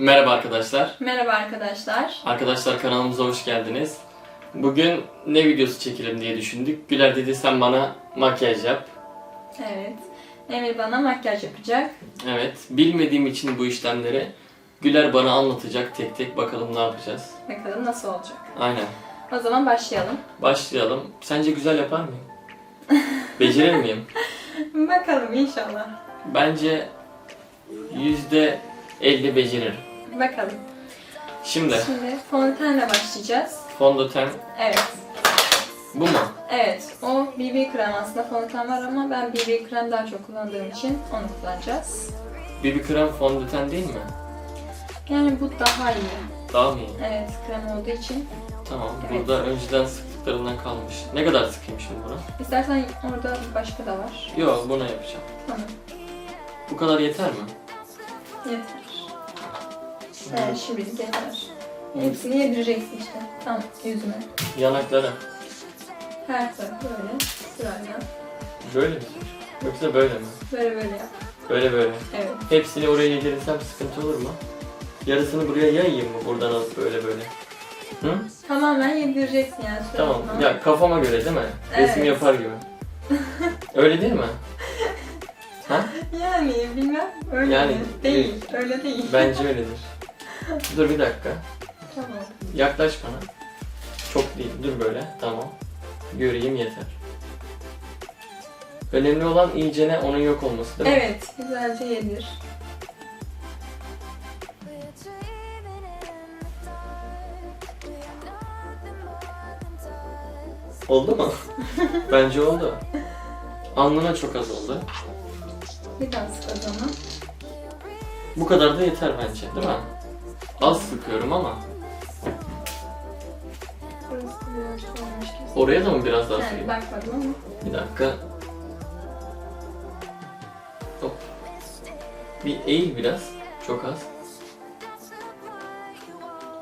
Merhaba arkadaşlar. Merhaba arkadaşlar. Arkadaşlar kanalımıza hoş geldiniz. Bugün ne videosu çekelim diye düşündük. Güler dedi sen bana makyaj yap. Evet. Emir bana makyaj yapacak. Evet. Bilmediğim için bu işlemleri Güler bana anlatacak tek tek bakalım ne yapacağız. Bakalım nasıl olacak. Aynen. O zaman başlayalım. Başlayalım. Sence güzel yapar mıyım? Becerir miyim? Bakalım inşallah. Bence yüzde elli beceririm. Bakalım. Şimdi Şimdi fondötenle başlayacağız. fondöten Evet. bu mu? Evet. O BB krem aslında fondöten var ama ben BB krem daha çok kullandığım için onu kullanacağız. BB krem fondöten değil mi? Yani bu daha iyi. Daha mı iyi? Evet krem olduğu için. Tamam. Evet. Burada önceden sıktıklarından kalmış. Ne kadar sıkayım şimdi buna? İstersen orada başka da var. Yok bunu yapacağım. Tamam. Bu kadar yeter mi? Yeter. Evet şimdilik yeter. Hepsini yedireceksin işte. Tam yüzüme. Yanaklara. Her tarafı böyle sırayla. Böyle mi? Yoksa böyle mi? Böyle böyle yap. Böyle böyle. Evet. Hepsini oraya yedirirsem sıkıntı olur mu? Yarısını buraya yayayım mı? Buradan alıp böyle böyle. Hı? Tamamen yedireceksin yani Tamam. suratına. Ya kafama göre değil mi? Resim Evet. yapar gibi. Öyle değil mi? Ha? Yani bilmem öyle Yani, mi? Değil. Öyle değil. Bence öyledir. Dur bir dakika. Tamam. Yaklaş bana. Çok değil. Dur böyle. Tamam. Göreyim yeter. Önemli olan iyicene onun yok olması değil mi? Evet. Güzelce yedir. Oldu mu? Bence oldu. Alnına çok az oldu. Bir daha sık o zaman. Bu kadar da yeter bence değil mi? Az sıkıyorum ama. Burası biraz olmuş gibi. Oraya da mı biraz daha Yani sıkayım? bakmadım ama. Bir dakika. Hop. Bir eğil biraz. Çok az.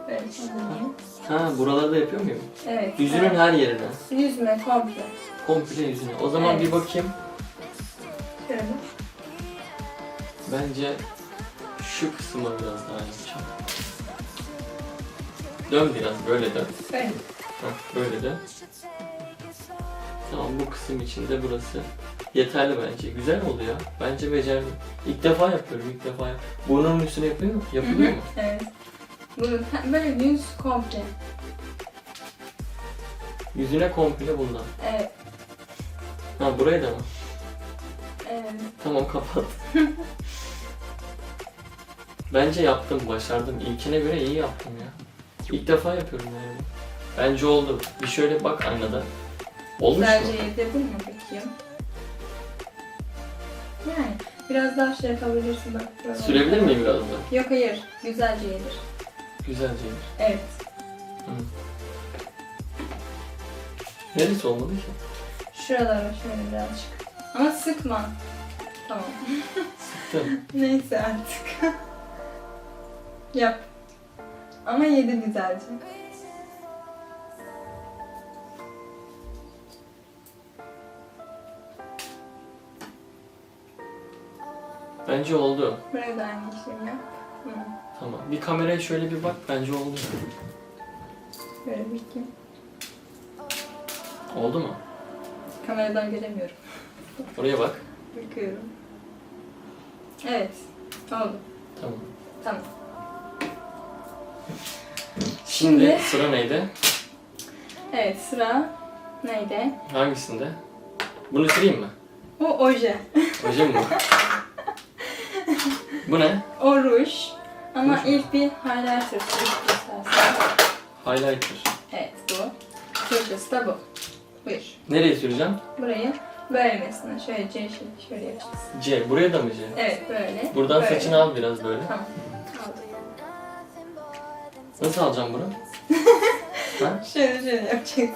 Böyle sanırım. Ha buralarda yapıyor muyum? Evet. Yüzünün her yerine. Yüzüme komple. Komple yüzüne. O zaman Evet. bir bakayım. Şöyle. Bence şu kısmı biraz daha yapacağım. Dön biraz böyle dön. Böyle. Heh, böyle dön. Tamam bu kısım içinde burası yeterli bence. Güzel oldu ya. Bence becerdim. İlk defa yapıyorum ilk defa. Yap Burnunun üstüne yapıyor mu? Yapılıyor mu? Evet. Bu böyle yüz komple. Yüzüne komple bundan. Evet. Ha buraya da mı? Evet. Tamam kapat. Bence yaptım, başardım. İlkine göre iyi yaptım ya. İlk defa yapıyorum yani. Bence oldu. Bir şöyle bak aynada. Olmuş mu? Güzelce yedirdin mi peki? Yani biraz daha şey yapabilirsin bak. böyle. Sürebilir miyim biraz da? Yok hayır. Güzelce yedir. Güzelce. yedir. Evet. Neresi olmadı ki? Şuralara şöyle birazcık. Ama sıkma. Tamam. Sıktım. Neyse artık. Yap. Ama yedi güzelce. Bence oldu. Buraya da aynı işlemi yap. Hı. Tamam. Bir kameraya şöyle bir bak. Bence oldu. Böyle bakayım. Oldu mu? Kameradan göremiyorum. Oraya bak. Bakıyorum. Evet. Oldu. Tamam. Tamam. Şimdi, Şimdi- sıra neydi? Evet sıra neydi? Hangisinde? Bunu süreyim mi? Bu oje. Hocam mı? Bu ne? O ruj. Ama Ruj ilk bir highlighter. Highlighter. Evet bu. Türkçesi de bu. Buyur. Nereye süreceğim? Burayı böyle mesela şöyle C şöyle yapacağız. C. Buraya da mı C? Evet böyle. Buradan böyle. saçını al biraz böyle. Tamam. Nasıl alacağım bunu? ha? Şöyle şöyle yapacaksın.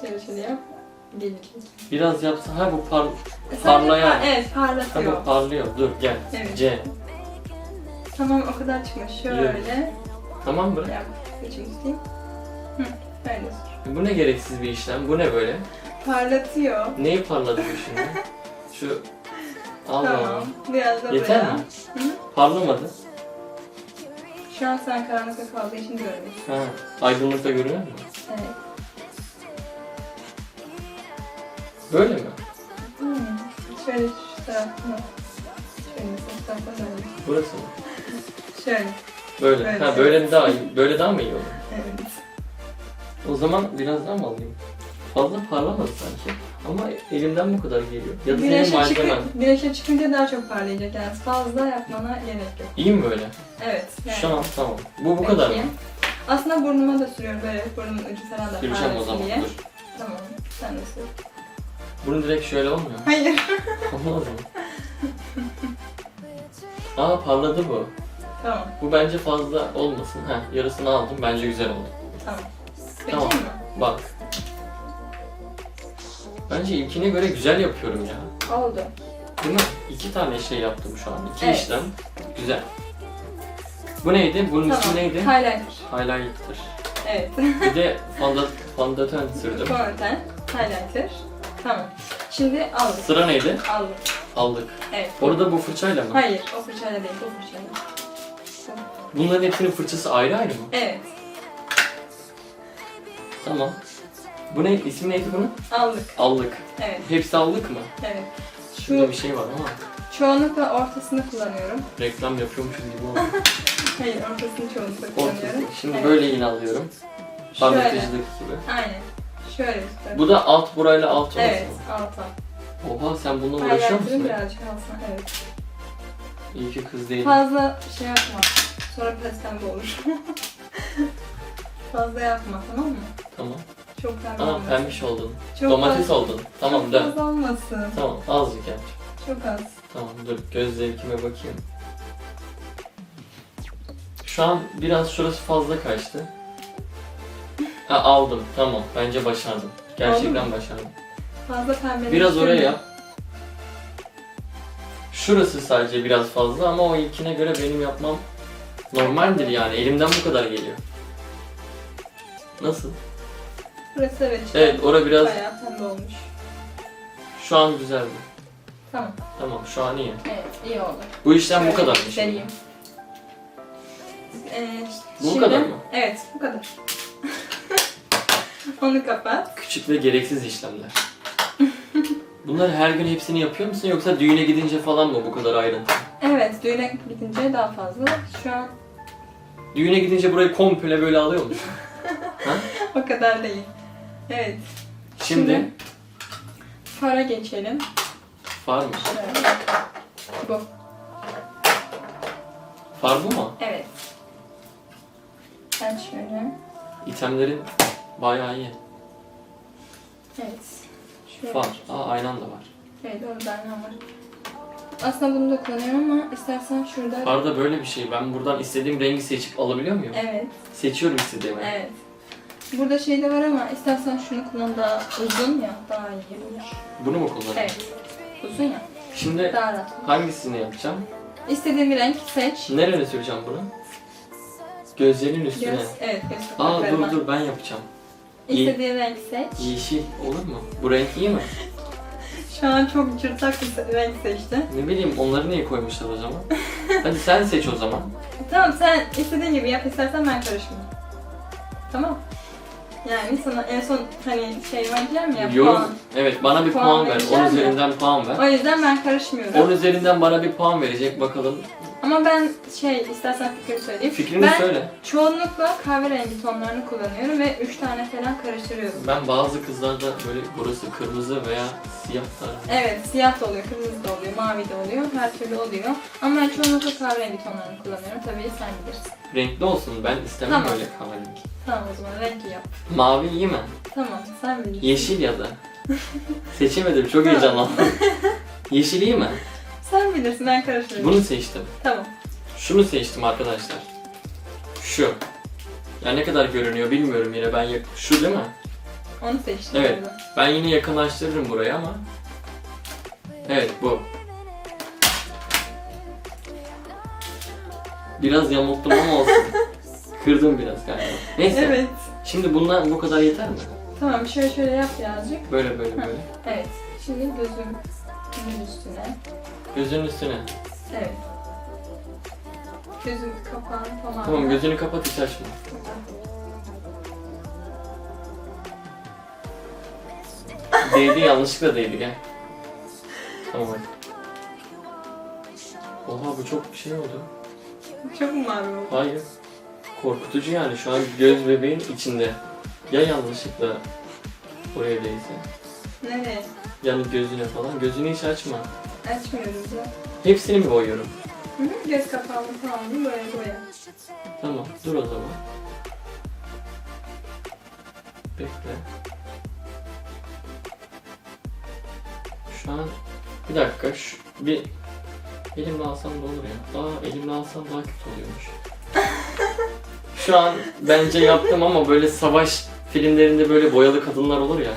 Şöyle şöyle yap. Gelecek. Biraz yapsa. Ha bu par... Sadece Parlayan. par- evet Ha parlatıyor. bu parlıyor. Dur gel. Evet. C. Tamam o kadar çıkmış. Şöyle Tamam bırak. yap. Tutayım. Hı, sür. Bu ne gereksiz bir işlem? Bu ne böyle? Parlatıyor. Neyi parladı bu şimdi? Şu... Allah Tamam. Biraz da Yeter buraya. mi? Hı? Parlamadı. Şu an sen karanlıkta kaldığı için görmüyorsun. Ha, aydınlıkta görünüyor mu? Evet. Böyle mi? Hmm. Şöyle şu tarafına. Şöyle şu böyle. Burası mı? Şöyle. Böyle. Böyle. Ha böyle daha iyi. Böyle daha mı iyi olur? Evet. O zaman biraz daha mı alayım? Fazla parlamadı sanki. Ama elimden bu kadar geliyor. Ya da senin Güneşe, malzemen. çıkın, güneşe çıkınca daha çok parlayacak yani fazla yapmana gerek yok. İyi mi böyle? Evet. Yani. Şu an tamam. Bu bu kadar mı? Aslında burnuma da sürüyorum böyle burnumun ucu falan da Süreceğim o parlasın zaman. diye. Dur. Tamam. Sen de sür. Bunu direkt şöyle olmuyor. Hayır. Olmaz mı? Aa parladı bu. tamam. Bu bence fazla olmasın. Ha yarısını aldım. Bence güzel oldu. Tamam. Tamam. Peki mi? Bak. Bence ilkine göre güzel yapıyorum ya. Oldu. Değil mi? İki tane şey yaptım şu an. İki Evet. işlem. Güzel. Bu neydi? Bunun ismi neydi? Highlighter. Highlighter. Evet. Bir de fonda, fondöten sürdüm. Fondöten. Highlighter. Tamam. Şimdi aldık. Sıra neydi? Aldık. Aldık. Evet. Orada bu fırçayla mı? Hayır. O fırçayla değil. Bu fırçayla. Bunların hepsinin fırçası ayrı ayrı mı? Evet. Tamam. Bu ne? İsmi neydi bunun? Aldık. Allık. Evet. Hepsi allık mı? Evet. Şurada Şu bir şey var ama çoğunlukla ortasını kullanıyorum. reklam yapıyormuşuz gibi oldu. Hayır ortasını çoğunlukla kullanıyorum. Ortası. Şimdi Evet. böyle iğne alıyorum. Parlatıcılık gibi. Aynen. Şöyle tutarım. Bu da alt burayla alt orası Evet. Alta. Oha sen bununla uğraşıyor Highlighter'ın musun? birazcık altına. Evet. İyi ki kız değilim. Fazla şey yapma. Sonra pembe olur. Fazla yapma tamam mı? Tamam. Çok pembe olmasın. pembiş oldun. Çok Domates fazla, oldun. Tamam çok dön. fazla olmasın. Tamam azıcık yap. Çok az. Tamam dur göz zevkime bakayım. Şu an biraz şurası fazla kaçtı. Ha aldım tamam bence başardım. Gerçekten başardım. Fazla pembe. Biraz oraya yap. Şurası sadece biraz fazla ama o ilkine göre benim yapmam normaldir yani. Elimden bu kadar geliyor. Nasıl? Burası evet. Evet ora biraz Bayağı pembe olmuş. şu an güzel mi? Tamam. Tamam şu an iyi. Evet iyi oldu. Bu işlem bu Şöyle kadarmış. göstereyim. Ee, Bu şimdi- kadar mı? Evet bu kadar. Onu kapat. Küçük ve gereksiz işlemler. Bunları her gün hepsini yapıyor musun yoksa düğüne gidince falan mı bu kadar ayrıntı? Evet düğüne gidince daha fazla. Şu an Düğüne gidince burayı komple böyle alıyor musun? o kadar değil. Evet. Şimdi Fara geçelim. far mı? Şöyle. Bu. Far bu mu? Evet. Ben şöyle. İtemlerin bayağı iyi. Evet. Şöyle. Far. Aa aynan da var. Evet orada aynen var. Aslında bunu da kullanıyorum ama istersen şurada... Farda böyle bir şey. Ben buradan istediğim rengi seçip alabiliyor muyum? Evet. Seçiyorum istediğimi. Evet. Burada şey de var ama istersen şunu kullan daha uzun ya daha iyi olur. Bunu mu kullanayım? Evet. Uzun ya Şimdi daha rahat. hangisini yapacağım? İstediğin bir renk seç. Nereye süreceğim bunu? Gözlerinin üstüne. Göz, evet göz Aa dur dur ben yapacağım. İstediğin renk seç. Yeşil olur mu? Bu renk iyi mi? Şu an çok cırtak bir renk seçti. Ne bileyim onları niye koymuşlar o zaman? Hadi sen seç o zaman. Tamam sen istediğin gibi yap istersen ben karışmayayım. Tamam. Yani sana en son hani şey vereceğim ya Yorum. puan. Evet bana bir Puan puan, ver. vereceğim 10 ya. üzerinden puan ver. O yüzden ben karışmıyorum. 10 üzerinden bana bir puan verecek bakalım. Ama ben şey istersen fikir söyleyeyim. Fikrini ben söyle. çoğunlukla kahverengi tonlarını kullanıyorum ve 3 tane falan karıştırıyorum. Ben bazı kızlarda böyle burası kırmızı veya siyah tarzı. Evet, siyah da oluyor, kırmızı da oluyor, mavi de oluyor, her türlü oluyor. Ama ben çoğunlukla kahverengi tonlarını kullanıyorum. Tabii sen bilirsin. Renkli olsun ben istemem Tamam. öyle kahverengi. Tamam o zaman renkli yap. Mavi iyi mi? Tamam, sen bilirsin. Yeşil ya da. Seçemedim çok Tamam. heyecanlandım. Yeşil iyi mi? Sen bilirsin, ben karışmıyorum. Bunu seçtim. Tamam. Şunu seçtim arkadaşlar. Şu. Ya ne kadar görünüyor bilmiyorum yine ben yak- şu değil mi? Onu seçtim. Evet. orada. Ben yine yakınlaştırırım burayı ama. Evet bu. Biraz yamulttum ama olsun. Kırdım biraz galiba. Neyse. Evet. Şimdi bundan bu kadar yeter mi? Tamam, şöyle şöyle yap birazcık. Böyle böyle böyle. Evet. Şimdi gözüm gözümün üstüne. Gözünün üstüne. Evet. Gözün kapağını tamam. Tamam gözünü kapat hiç açma. Değdi yanlışlıkla değdi gel. Tamam hadi. Oha bu çok bir şey oldu. Çok mu mavi oldu? Hayır. Korkutucu yani şu an göz bebeğin içinde. Ya yanlışlıkla oraya değse. Nereye? Yani gözüne falan. Gözünü hiç açma. Açmıyoruz ya. Hepsini mi boyuyorum? Hı hı, Göz kapağını tamamını boya boya. Tamam dur o zaman. Bekle. Şu an bir dakika şu bir elimle alsam da olur ya. Aa elimle alsam daha kötü oluyormuş. Şu an bence yaptım ama böyle savaş filmlerinde böyle boyalı kadınlar olur ya.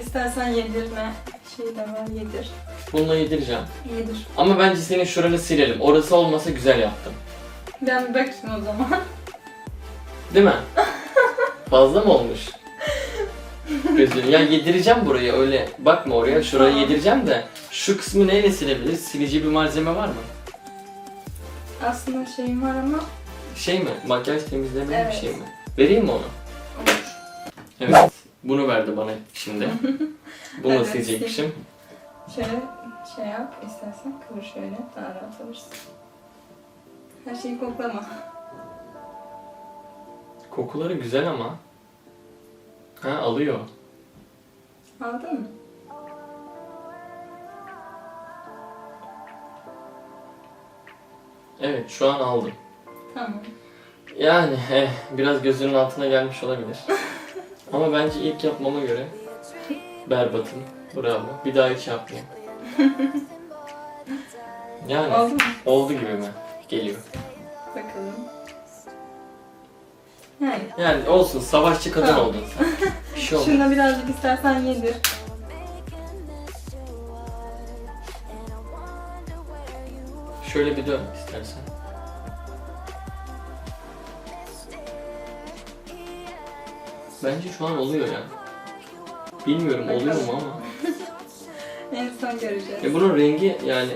İstersen yedirme şey de var yedir. Bununla yedireceğim. Yedir. Ama bence senin şuranı silelim. Orası olmasa güzel yaptım. Ben bir bakayım o zaman. Değil mi? Fazla mı olmuş? Gözünü. Ya yedireceğim burayı öyle. Bakma oraya. Şurayı yedireceğim de. Şu kısmı neyle silebiliriz? Silici bir malzeme var mı? Aslında şeyim var ama Şey mi? Makyaj temizleme Evet. bir şey mi? Vereyim mi onu? olur. Evet. Bunu verdi bana şimdi. Bunu Evet, silecekmişim. Şöyle şey yap istersen kıvır şöyle daha rahat alırsın. Her şeyi koklama. Kokuları güzel ama. Ha alıyor. Aldın mı? Evet şu an aldım. Tamam. Yani eh, biraz gözünün altına gelmiş olabilir. Ama bence ilk yapmama göre berbatım. Bravo. Bir daha hiç yapmayayım. Yani Oldu mu? oldu gibi mi? Geliyor. Bakalım. Yani. Yani olsun savaşçı kadın Tamam. oldun sen. Bir şey olmaz. Şuna birazcık istersen yedir. Şöyle bir dön istersen. Bence şu an oluyor ya. Bilmiyorum oluyor mu ama. En son göreceğiz. E bunun rengi yani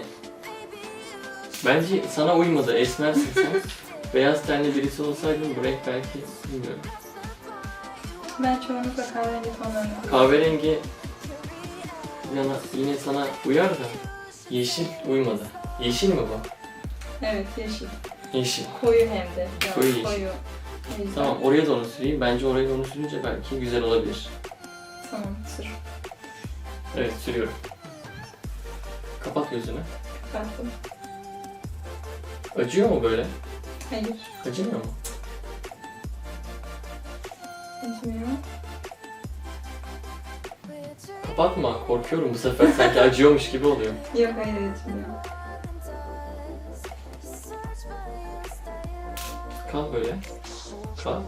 bence sana uymadı. Esmersin sen. Beyaz tenli birisi olsaydın bu renk belki bilmiyorum. Ben çoğunlukla kahverengi tonlarını. Kahverengi yana, yine sana uyar da yeşil uymadı. Yeşil mi bu? Evet yeşil. Yeşil. Koyu hem de. Biraz Koyu yeşil. koyu. O yüzden- Tamam oraya da onu süreyim. Bence oraya da onu sürünce belki güzel olabilir. Tamam sür. Evet sürüyorum. Kapat gözünü. Kapattım. Acıyor mu böyle? Hayır. Acımıyor mu? Acımıyor. Kapatma. Korkuyorum bu sefer sanki acıyormuş gibi oluyor. Yok hayır acımıyor. Kal böyle. Hı.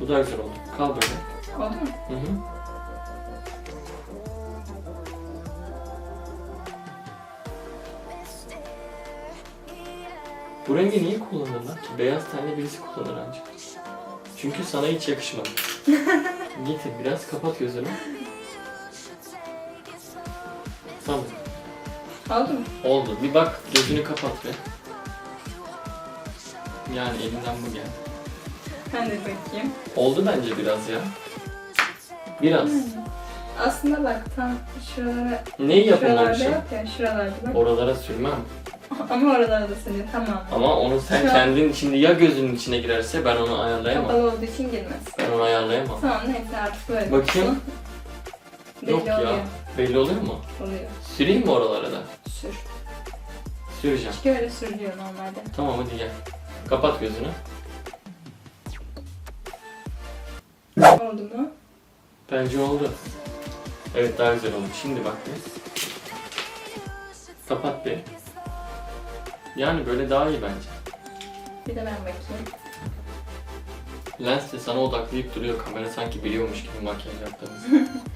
Bu daha güzel oldu. Kal böyle. Oldu mu? Hı hı. Bu rengi niye kullanırlar ki? Beyaz tenli birisi kullanır ancak. Çünkü sana hiç yakışmadı. Getir biraz kapat gözünü. Tamam. Oldu mu? Oldu. Bir bak gözünü kapat be. Yani elimden bu geldi. Ben de bakayım. Oldu bence biraz ya. Biraz. Aslında bak tam şuralara, Ne yapılmamış? şuralarda yok ya şuralarda bak. Oralara sürmem. Ama oralarda da sürüyor tamam. Ama onu sen Şu an- kendin şimdi ya gözünün içine girerse ben onu ayarlayamam. Kapalı olduğu için girmez. Ben onu ayarlayamam. Tamam neyse artık böyle. Bakayım. olsun. Belli Yok ya. oluyor. Belli oluyor mu? Oluyor. Süreyim mi oralara da? Sür. Süreceğim. Çünkü öyle sürülüyor normalde. Tamam hadi gel. Kapat gözünü. Oldu mu? Bence oldu. Evet daha güzel oldu. Şimdi bak bir. Kapat bir. Yani böyle daha iyi bence. Bir de ben bakayım. Lens de sana odaklayıp duruyor. Kamera sanki biliyormuş gibi makyaj yaptığımızı.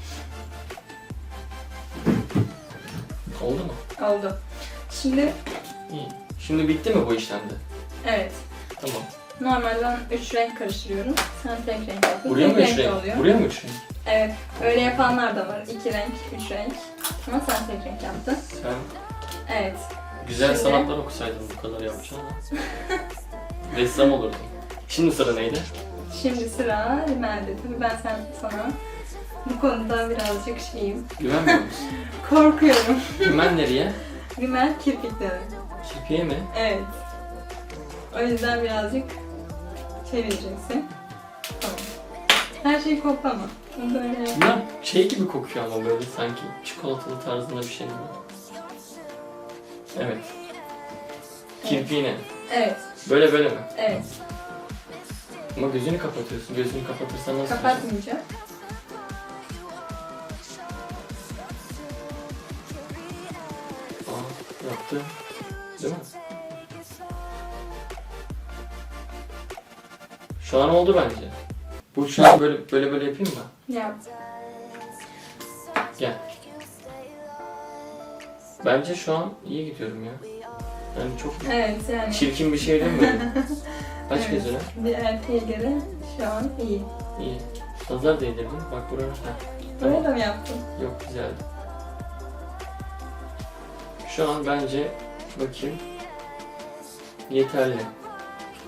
Oldu mu? Oldu. Şimdi İyi. Şimdi bitti mi bu işlemde? evet. Tamam. Normalde ben 3 renk karıştırıyorum. Sen tek renk yapıyorsun. Buraya mı tek üç renk renk? oluyor. Buraya mı üç renk? Evet, öyle yapanlar da var. İki renk, üç renk. Ama sen tek renk yaptın. Sen Evet. güzel Şimdi- sanatlar okusaydın bu kadar yapacağını. Ressam olurdun. Şimdi sıra neydi? Şimdi sıra Rimel'de. Tabii ben sen sana bu konuda birazcık şeyim. Güvenmiyor musun? Korkuyorum. Hemen nereye? Rimel kirpikleri. Kirpiye mi? Evet. O yüzden birazcık çevireceksin. Tamam. Her şeyi koklama. Böyle Bunlar şey gibi kokuyor ama böyle sanki çikolatalı tarzında bir şey gibi. Evet. Kirpiğine. Evet, Böyle böyle mi? evet. Ama gözünü kapatıyorsun. Gözünü kapatırsan nasıl? Kapatmayacağım. Şu an oldu bence. Bu şu an böyle böyle böyle yapayım mı? Yap. Gel. Bence şu an iyi gidiyorum ya. Yani çok Evet yani. çirkin bir şey değil mi? Aç Evet. gözünü. Bir erkeğe göre şu an iyi. İyi. Nazar değdirdin. Bak buraya. Böyle Tamam. mi yaptın? Yok güzeldi. Şu an bence bakayım. Yeterli.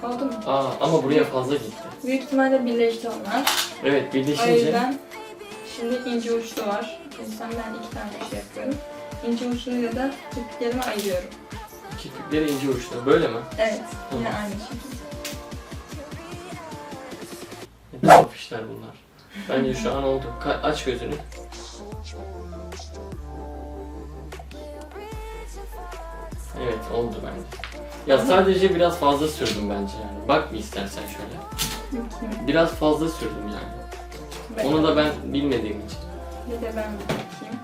Oldu mu? Aa ama buraya fazla gitti. Büyük ihtimalle birleşti onlar. Evet O birleşince yüzden şimdi ince uçlu var. O yüzden ben iki tane şey yapıyorum. İnce uçluyla da kirpiklerimi ayırıyorum. kirpikleri ince uçlu. Böyle mi? Evet, yine Tamam. aynı şekilde. Ne işler bunlar. Bence şu an oldu. Ka- aç gözünü. Evet oldu bence. Ya sadece biraz fazla sürdüm bence yani. Bak bir istersen şöyle. Bakayım. Biraz fazla sürdüm yani. Ben- Onu da ben bilmediğim için. Bir de ben bir bakayım.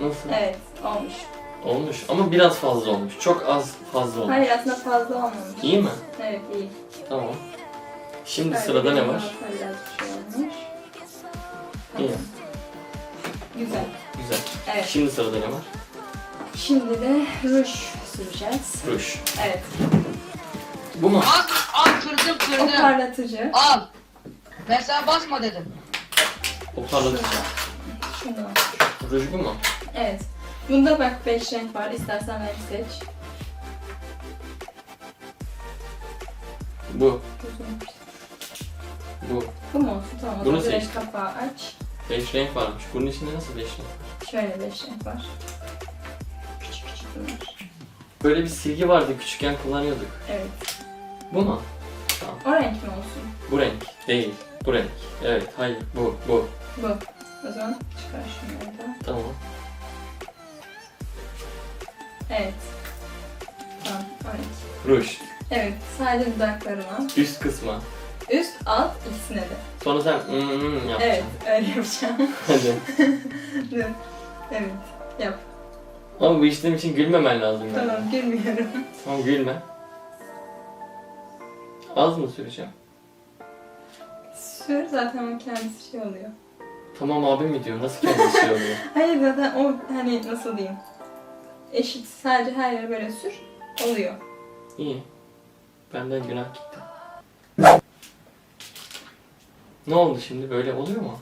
Nasıl? Evet, olmuş. Olmuş ama biraz fazla olmuş. Çok az fazla olmuş. Hayır aslında fazla olmamış. İyi mi? Evet, iyi. Tamam. Şimdi Böyle sırada ne var? Biraz bir şey olmuş. İyi. Tamam. Güzel. Güzel. Evet. Şimdi sırada ne var? Şimdi de ruj süreceğiz. Ruj. Evet. Bu mu? Al, al kırdım O kırdım. parlatıcı. Al. Ben sana basma dedim. O parlatıcı. Şunu. Ruj bu mu? Evet. Bunda bak 5 renk var. İstersen renk seç. Bu. Bu. Bu mu olsun? Tamam. Bunu zaman direkt seçtim. kapağı aç. 5 renk varmış. Bunun içinde nasıl 5 renk var? Şöyle 5 renk var. Bunlar. Böyle bir silgi vardı küçükken kullanıyorduk. Evet. Bu mu? O renk mi olsun? Bu renk. Değil. Bu renk. Evet. Hayır. Bu. Bu. Bu. O zaman çıkar şunları da. Tamam. Evet. Tamam. O renk. Ruj. Evet. Sadece dudaklarıma. Üst kısma. Üst, alt ikisine de. Sonra sen mm, mm yapacaksın. Evet. Öyle yapacağım. Hadi. Evet. Yap. Ama bu işlem için gülmemen lazım yani. Tamam. Gülmüyorum. Tamam gülme. Az mı süreceğim? Sür zaten o kendisi şey oluyor. Tamam abi mi diyor? Nasıl kendisi şey oluyor? Hayır zaten o hani nasıl diyeyim. Eşit sadece her yere böyle sür. Oluyor. İyi. Benden günah gitti. Ne oldu şimdi? Böyle oluyor mu?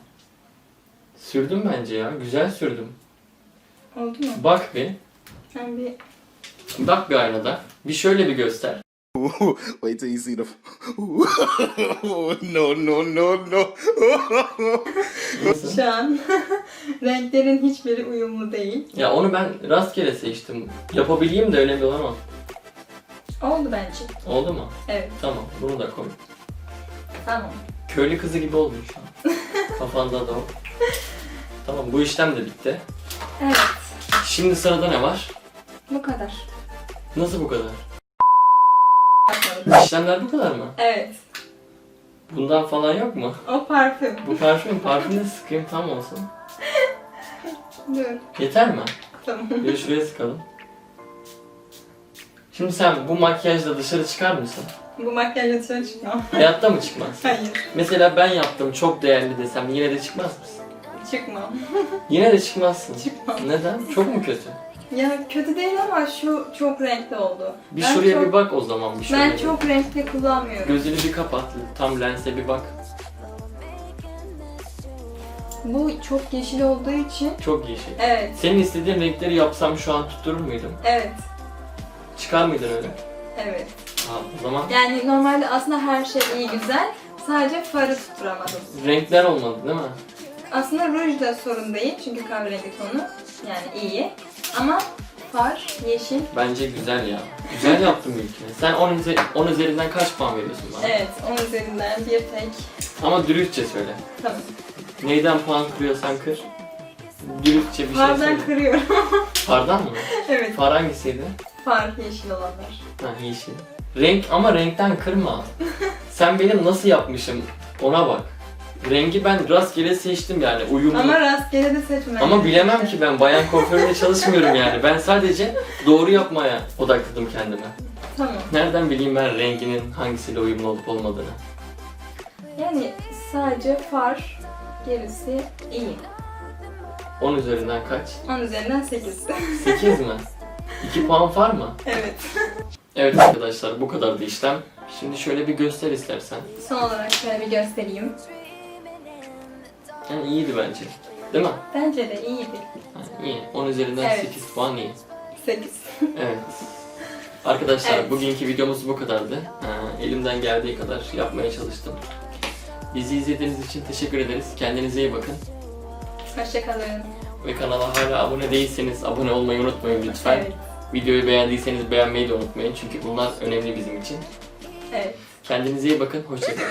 Sürdüm bence ya. Güzel sürdüm. Oldu mu? Bak bir. Ben bir Bak bir aynada. Bir şöyle bir göster. Wait till you see the. no, no, no, no. Şu an renklerin hiçbiri uyumlu değil. Ya onu ben rastgele seçtim. Yapabileyim de önemli olan o. Oldu bence. Oldu mu? Evet. Tamam. Bunu da koy. Tamam. Köylü kızı gibi oldun şu an. Kafanda da o. Tamam bu işlem de bitti. Evet. Şimdi sırada ne var? Bu kadar. Nasıl bu kadar? İşlemler bu kadar mı? Evet. Bundan falan yok mu? O parfüm. Bu parfüm, parfüm de sıkayım tam olsun. Dur. Yeter mi? Tamam. Bir şuraya sıkalım. Şimdi sen bu makyajla dışarı çıkar mısın? Bu makyajla dışarı çıkmam. Hayatta mı çıkmaz? Hayır. Mesela ben yaptım çok değerli desem yine de çıkmaz mısın? Çıkmam. Yine de çıkmazsın. Çıkmam. Neden? Çok mu kötü? Ya kötü değil ama şu çok renkli oldu. Bir Ben şuraya çok- bir bak o zaman bir. Ben bir. çok renkli kullanmıyorum. Gözünü bir kapat. Tam lense bir bak. Bu çok yeşil olduğu için Çok yeşil. evet, Senin istediğin renkleri yapsam şu an tutturur muydum? evet, Çıkar mıydın öyle? evet. Ha, o zaman Yani normalde aslında her şey iyi güzel. Sadece farı tutturamadım. renkler olmadı değil mi? Aslında ruj da sorun değil çünkü kahverengi tonu. Yani iyi. Ama far, yeşil. Bence güzel ya. Güzel yaptın ilkini. Sen 10, üze- 10 üzerinden kaç puan veriyorsun bana? Evet, onun üzerinden bir tek. Ama dürüstçe söyle. Tamam. Neyden puan kırıyorsan kır. Dürüstçe bir şey Fardan söyle. kırıyorum. Fardan mı? evet, Far hangisiydi? far yeşil olanlar. Ha yeşil. Renk ama renkten kırma. Sen benim nasıl yapmışım ona bak. Rengi ben rastgele seçtim yani uyumlu. Ama rastgele de seçmem. Ama bilemem ki ben bayan kuaföründe çalışmıyorum yani. Ben sadece doğru yapmaya odakladım kendime. Tamam. Nereden bileyim ben renginin hangisiyle uyumlu olup olmadığını. Yani sadece far, gerisi iyi. 10 üzerinden kaç? 10 üzerinden 8. 8 mi? 2 puan var mı? evet. Evet arkadaşlar bu kadardı işlem. Şimdi şöyle bir göster istersen. Son olarak şöyle bir göstereyim. Yani iyiydi bence. Değil mi? Bence de iyiydi. Ha, iyi. 10 üzerinden Evet. 8 puan iyi. 8. Evet. Arkadaşlar Evet. bugünkü videomuz bu kadardı. Ha, elimden geldiği kadar yapmaya çalıştım. Bizi izlediğiniz için teşekkür ederiz. Kendinize iyi bakın. Hoşçakalın. Ve kanala hala abone değilseniz abone olmayı unutmayın lütfen. Evet. Videoyu beğendiyseniz beğenmeyi de unutmayın çünkü bunlar önemli bizim için. Evet. Kendinize iyi bakın. Hoşçakalın.